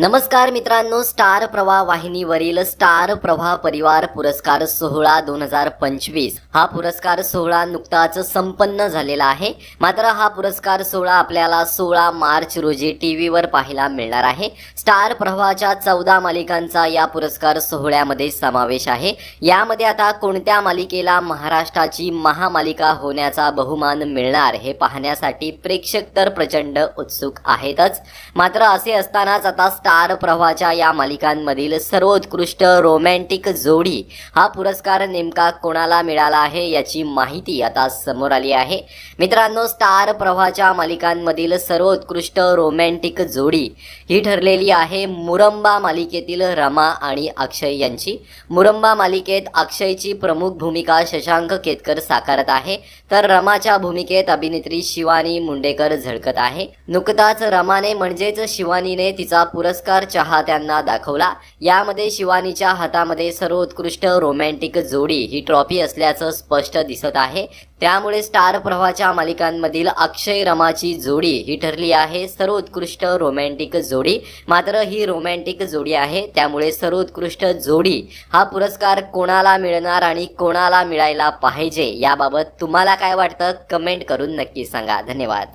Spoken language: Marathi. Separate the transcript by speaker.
Speaker 1: नमस्कार मित्रांनो स्टार प्रवाह वाहिनीवरील स्टार प्रवाह परिवार पुरस्कार सोहळा दोन हजार पंचवीस. हा पुरस्कार सोहळा नुकताच संपन्न झालेला आहे. मात्र हा पुरस्कार सोहळा आपल्याला सोळा मार्च रोजी टी व्हीवर पाहायला मिळणार आहे. स्टार प्रवाहाच्या चौदा मालिकांचा या पुरस्कार सोहळ्यामध्ये समावेश आहे. यामध्ये आता कोणत्या मालिकेला महाराष्ट्राची महामालिका होण्याचा बहुमान मिळणार हे पाहण्यासाठी प्रेक्षक तर प्रचंड उत्सुक आहेतच. मात्र असे असतानाच आता स्टार प्रवाहाच्या या मालिकांमधील सर्वोत्कृष्ट रोमॅन्टिक जोडी हा पुरस्कार नेमका कोणाला मिळाला आहे याची माहिती आता समोर आली आहे. मित्रांनो स्टार प्रवाहाच्या मालिकांमधील सर्वोत्कृष्ट रोमॅन्टिक जोडी ही ठरलेली आहे मुरंबा मालिकेतील रमा आणि अक्षय यांची. मुरंबा मालिकेत अक्षयची प्रमुख भूमिका शशांक केतकर साकारत आहे. तर रमाच्या भूमिकेत अभिनेत्री शिवानी मुंडेकर झळकत आहे. नुकताच रमाने म्हणजेच शिवानीने तिचा पुरस्कार चाहत्यांना दाखवला. यामध्ये शिवानीच्या हातामध्ये सर्वोत्कृष्ट रोमॅन्टिक जोडी ही ट्रॉफी असल्याचं स्पष्ट दिसत आहे. त्यामुळे स्टार प्रवाहाच्या मालिकांमधील अक्षय रमाची जोडी ही ठरली आहे. सर्वोत्कृष्ट रोमॅन्टिक जोडी. मात्र ही रोमॅन्टिक जोडी आहे. त्यामुळे सर्वोत्कृष्ट जोडी हा पुरस्कार कोणाला मिळणार आणि कोणाला मिळायला पाहिजे याबाबत तुम्हाला काय वाटतं? कमेंट करून नक्की सांगा. धन्यवाद.